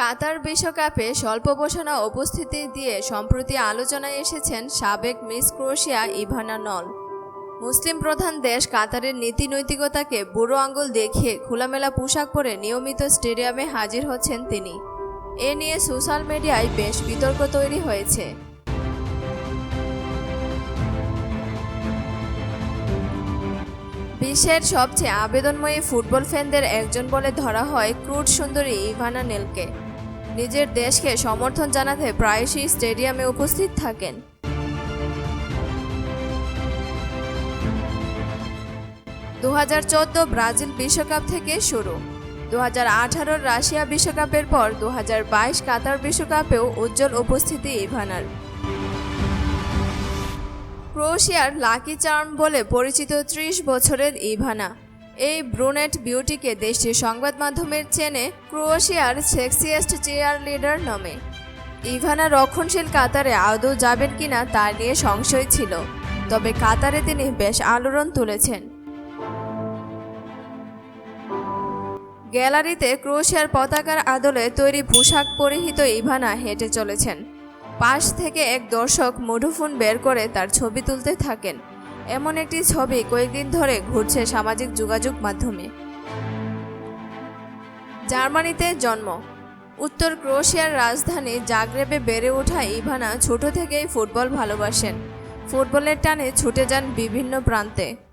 কাতার বিশ্বকাপে স্বল্প ঘোষণা উপস্থিতি দিয়ে সম্প্রতি আলোচনায় এসেছেন সাবেক মিস ক্রোয়েশিয়া ইভানা নল। মুসলিম প্রধান দেশ কাতারের নীতি নৈতিকতাকে বুড়ো আঙ্গুল দেখিয়ে খোলামেলা পোশাক পরে নিয়মিত স্টেডিয়ামে হাজির হচ্ছেন তিনি। এ নিয়ে সোশ্যাল মিডিয়ায় বেশ বিতর্ক তৈরি হয়েছে। বিশ্বের সবচেয়ে আবেদনময়ী ফুটবল ফ্যানদের একজন বলে ধরা হয় ক্রুড সুন্দরী ইভানা নেলকে। নিজের দেশকে সমর্থন জানাতে প্রায়শই স্টেডিয়ামে উপস্থিত থাকেন। দু হাজার চোদ্দ ব্রাজিল বিশ্বকাপ থেকে শুরু। দু হাজার রাশিয়া বিশ্বকাপের পর দু হাজার বাইশ কাতার বিশ্বকাপেও উজ্জ্বল উপস্থিতি ইভানার। ক্রোয়েশিয়ার লাকি চার্ম বলে পরিচিত ত্রিশ বছরের ইভানা। এই ব্রুনেট বিউটিকে দেশটির সংবাদ মাধ্যমের চেনে ক্রোয়েশিয়ার সেক্সিয়েস্ট চেয়ার লিডার নামে। ইভানা রক্ষণশীল কাতারে আদৌ যাবেন কিনা তা নিয়ে সংশয় ছিল, তবে কাতারে তিনি বেশ আলোড়ন তুলেছেন। গ্যালারিতে ক্রোয়েশিয়ার পতাকার আদলে তৈরি পোশাক পরিহিত ইভানা হেঁটে চলেছেন। পাশ থেকে এক দর্শক মুঠোফোন বের করে তার ছবি তুলতে থাকেন। এমন একটি ছবি কয়েকদিন ধরে ঘুরছে সামাজিক যোগাযোগ মাধ্যমে। জার্মানিতে জন্ম। উত্তর ক্রোয়েশিয়ার রাজধানী জাগরেবে বেড়ে ওঠা ইভানা ছোট থেকেই ফুটবল ভালোবাসেন। ফুটবলের টানে ছুটে যান বিভিন্ন প্রান্তে।